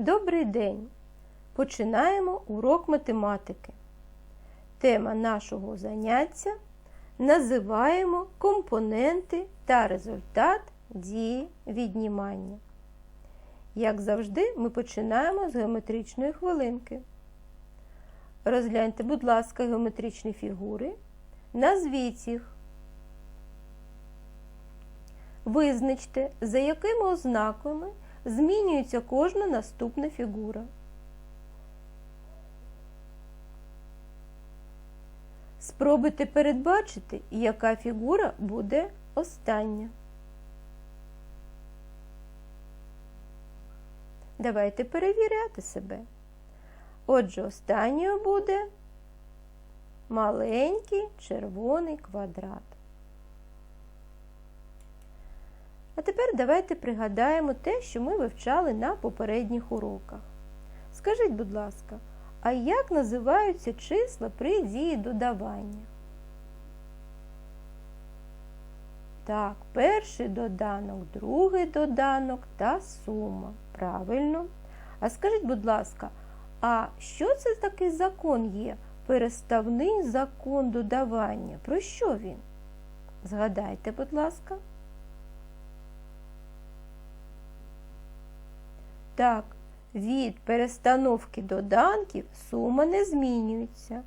Добрий день! Починаємо урок математики. Тема нашого заняття називаємо компоненти та результат дії віднімання. Як завжди, ми починаємо з геометричної хвилинки. Розгляньте, будь ласка, геометричні фігури. Назвіть їх. Визначте, за якими ознаками змінюється кожна наступна фігура. Спробуйте передбачити, яка фігура буде остання. Давайте перевіряти себе. Отже, останньою буде маленький червоний квадрат. А тепер давайте пригадаємо те, що ми вивчали на попередніх уроках. Скажіть, будь ласка, а як називаються числа при дії додавання? Так, перший доданок, другий доданок та сума. Правильно. А скажіть, будь ласка, а що це такий закон є? Переставний закон додавання. Про що він? Згадайте, будь ласка. Так, від перестановки доданків сума не змінюється.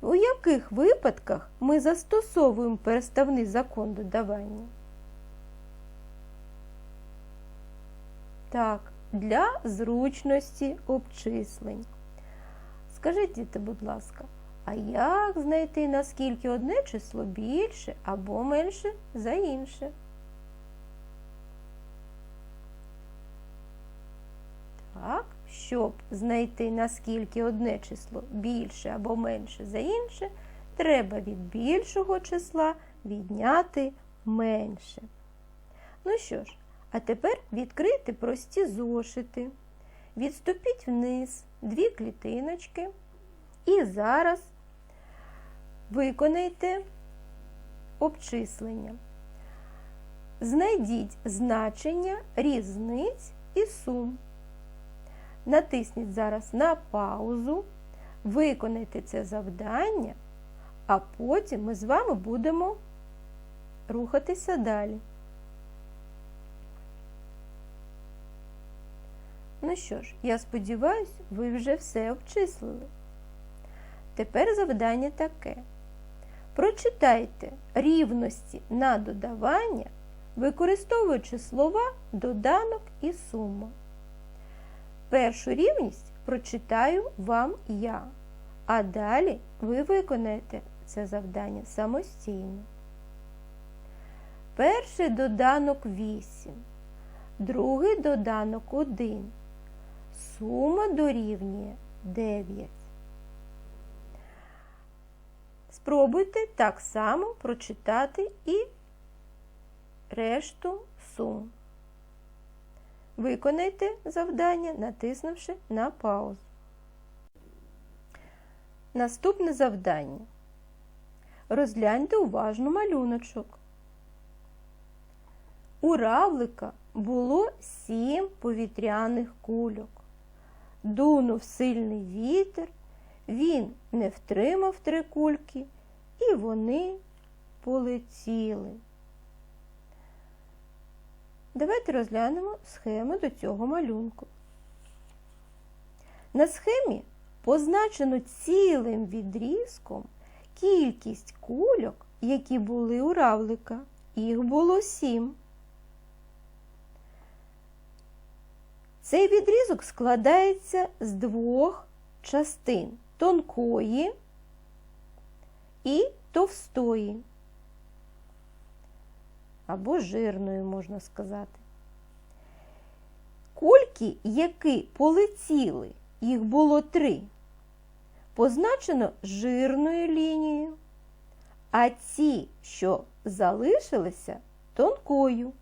У яких випадках ми застосовуємо переставний закон додавання? Так, для зручності обчислень. Скажіть, діти, будь ласка, а як знайти, наскільки одне число більше або менше за інше? Так, щоб знайти, наскільки одне число більше або менше за інше, треба від більшого числа відняти менше. Ну що ж, а тепер відкрийте прості зошити, відступіть вниз дві клітиночки і зараз виконайте обчислення. Знайдіть значення різниць і сум. Натисніть зараз на паузу, виконайте це завдання, а потім ми з вами будемо рухатися далі. Ну що ж, я сподіваюся, ви вже все обчислили. Тепер завдання таке. Прочитайте рівності на додавання, використовуючи слова доданок і сума. Першу рівність прочитаю вам я, а далі ви виконаєте це завдання самостійно. Перший доданок 8, другий доданок 1. Сума дорівнює 9. Спробуйте так само прочитати і решту сум. Виконайте завдання, натиснувши на паузу. Наступне завдання. Розгляньте уважно малюночок. У равлика було сім повітряних кульок. Дунув сильний вітер, він не втримав три кульки, і вони полетіли. Давайте розглянемо схему до цього малюнку. На схемі позначено цілим відрізком кількість кульок, які були у равлика. Їх було сім. Цей відрізок складається з двох частин тонкої і товстої або жирною, можна сказати. Кульки, які полетіли, їх було три, позначено жирною лінією, а ці, що залишилися, тонкою,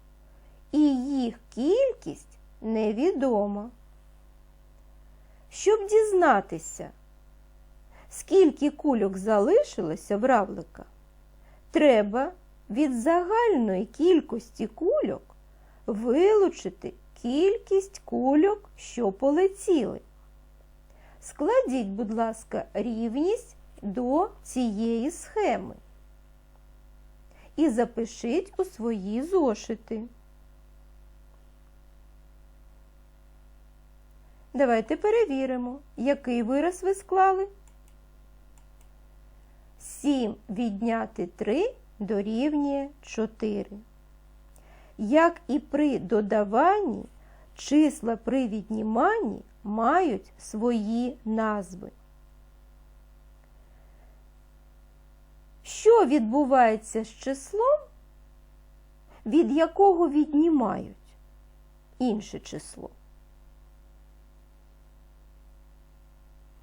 і їх кількість невідома. Щоб дізнатися, скільки кульок залишилося в равлика, треба від загальної кількості кульок вилучити кількість кульок, що полетіли. Складіть, будь ласка, рівність до цієї схеми і запишіть у свої зошити. Давайте перевіримо, який вираз ви склали. 7 відняти 3 дорівнює 4. Як і при додаванні, числа при відніманні мають свої назви. Що відбувається з числом, від якого віднімають інше число?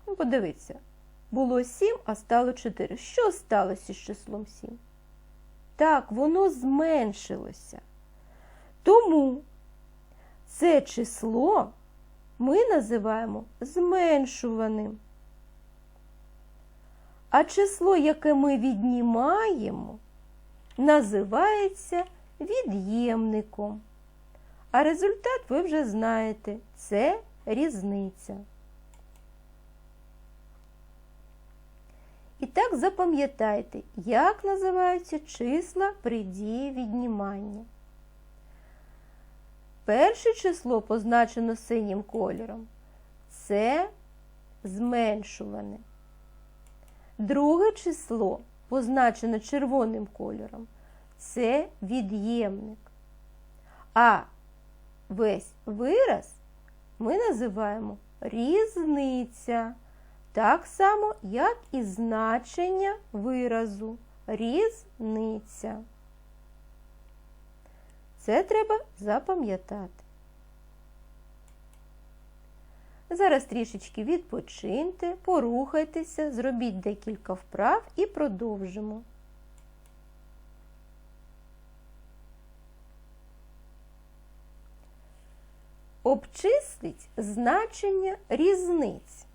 Ну, подивіться, було 7, а стало 4. Що сталося з числом 7? Так, воно зменшилося. Тому це число ми називаємо зменшуваним. А число, яке ми віднімаємо, називається від'ємником. А результат ви вже знаєте це різниця. І так запам'ятайте, як називаються числа при дії віднімання. Перше число позначено синім кольором. Це зменшуване. Друге число позначено червоним кольором. Це від'ємник. А весь вираз ми називаємо різниця. Так само, як і значення виразу різниця. Це треба запам'ятати. Зараз трішечки відпочиньте, порухайтеся, зробіть декілька вправ і продовжимо. Обчисліть значення різниць.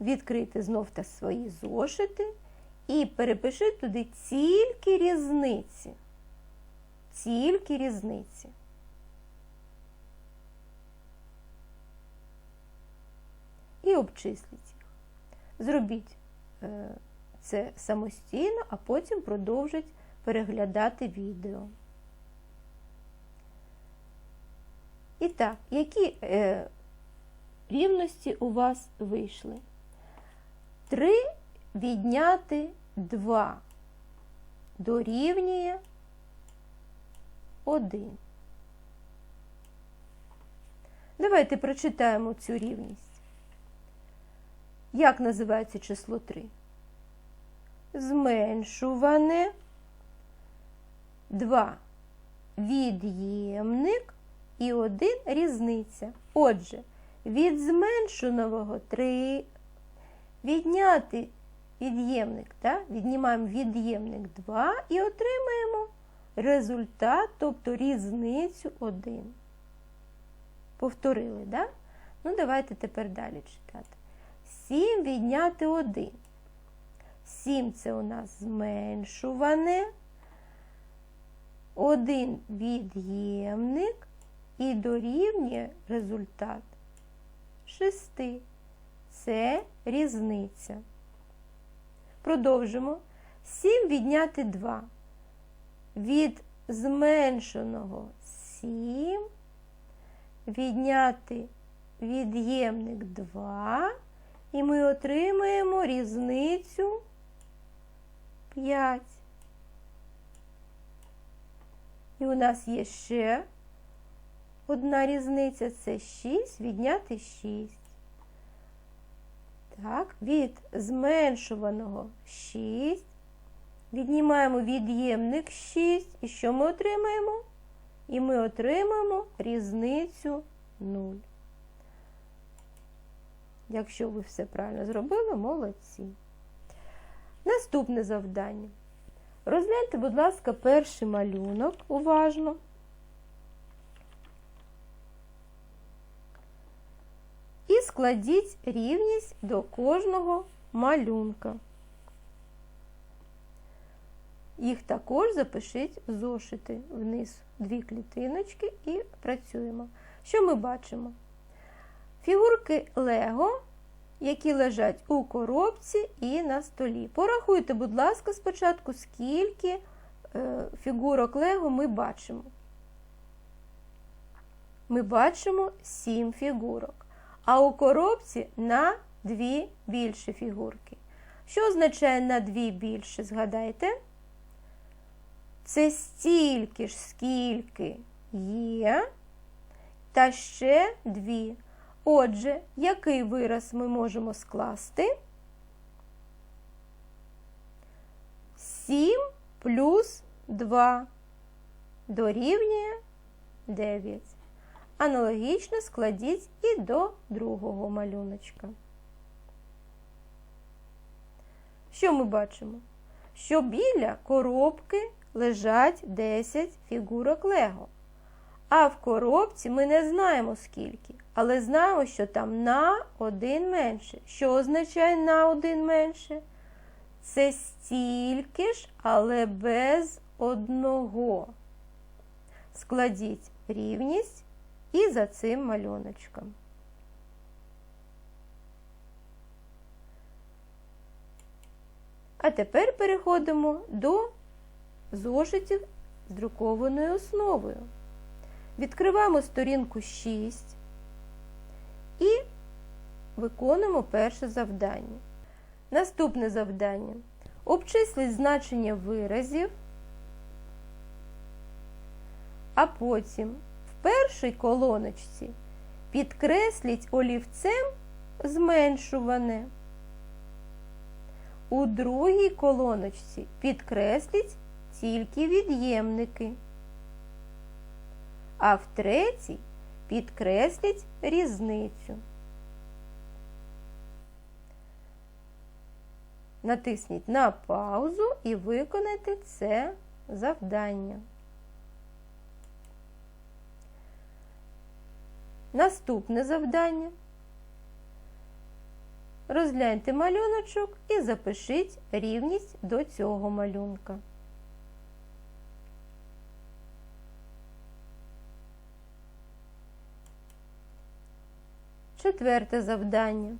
Відкрийте знов та свої зошити і перепишіть туди тільки різниці. Тільки різниці. І обчисліть їх. Зробіть е, це самостійно, а потім продовжіть переглядати відео. І так, які е, рівності у вас вийшли? 3 відняти 2 дорівнює 1. Давайте прочитаємо цю рівність. Як називається число 3? Зменшуване 2 від'ємник і 1 різниця. Отже, від зменшеного 3 відняти від'ємник, віднімаємо від'ємник 2 і отримаємо результат, тобто різницю 1. Повторили, так? Ну, давайте тепер далі читати. 7 відняти 1. 7 це у нас зменшуване. 1 від'ємник і дорівнює результат 6. Це різниця. Продовжимо. 7 відняти 2. Від зменшеного 7 відняти від'ємник 2, і ми отримаємо різницю 5. І у нас є ще одна різниця це 6 відняти 6. Так, від зменшуваного 6. Віднімаємо від'ємник 6. І що ми отримаємо? І ми отримаємо різницю 0. Якщо ви все правильно зробили, молодці. Наступне завдання. Розгляньте, будь ласка, перший малюнок уважно. І складіть рівність до кожного малюнка. Їх також запишіть в зошити вниз дві клітиночки і працюємо. Що ми бачимо? Фігурки Лего, які лежать у коробці і на столі. Порахуйте, будь ласка, спочатку, скільки е, фігурок Лего ми бачимо. Ми бачимо 7 фігурок, а у коробці на 2 більше фігурки. Що означає на 2 більше, згадайте? Це стільки ж, скільки є, та ще дві. Отже, який вираз ми можемо скласти? 7 плюс 2 дорівнює 9. Аналогічно складіть і до другого малюночка. Що ми бачимо? Що біля коробки лежать 10 фігурок Лего. А в коробці ми не знаємо скільки, але знаємо, що там на один менше. Що означає на один менше? Це стільки ж, але без одного. Складіть рівність і за цим малюночком. А тепер переходимо до зошитів з друкованою основою. Відкриваємо сторінку 6 і виконуємо перше завдання. Наступне завдання. Обчисліть значення виразів, а потім першій колоночці підкресліть олівцем зменшуване. У другій колоночці підкресліть тільки від'ємники, а в третій підкресліть різницю. Натисніть на паузу і виконайте це завдання. Наступне завдання. Розгляньте малюночок і запишіть рівність до цього малюнка. Четверте завдання.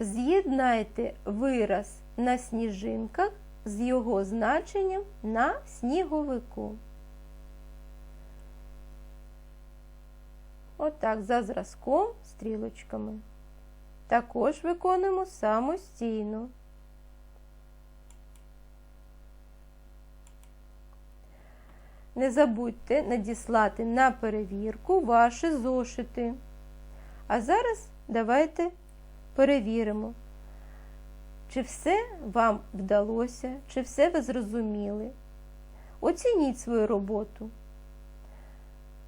З'єднайте вираз на сніжинках з його значенням на сніговику. Отак, за зразком стрілочками. Також виконуємо самостійно. Не забудьте надіслати на перевірку ваші зошити. А зараз давайте перевіримо, чи все вам вдалося, чи все ви зрозуміли. Оцініть свою роботу.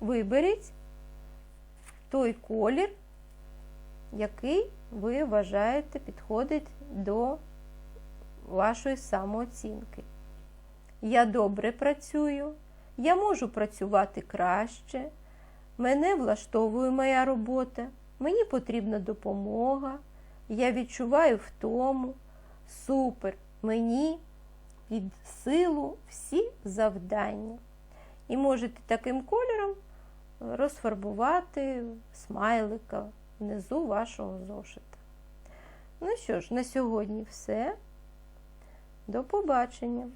Виберіть той колір, який ви вважаєте підходить до вашої самооцінки. Я добре працюю, я можу працювати краще, мене влаштовує моя робота, мені потрібна допомога, я відчуваю втому, супер, мені під силу всі завдання. І можете таким кольором розфарбувати смайлика внизу вашого зошита. Ну що ж, на сьогодні все. До побачення!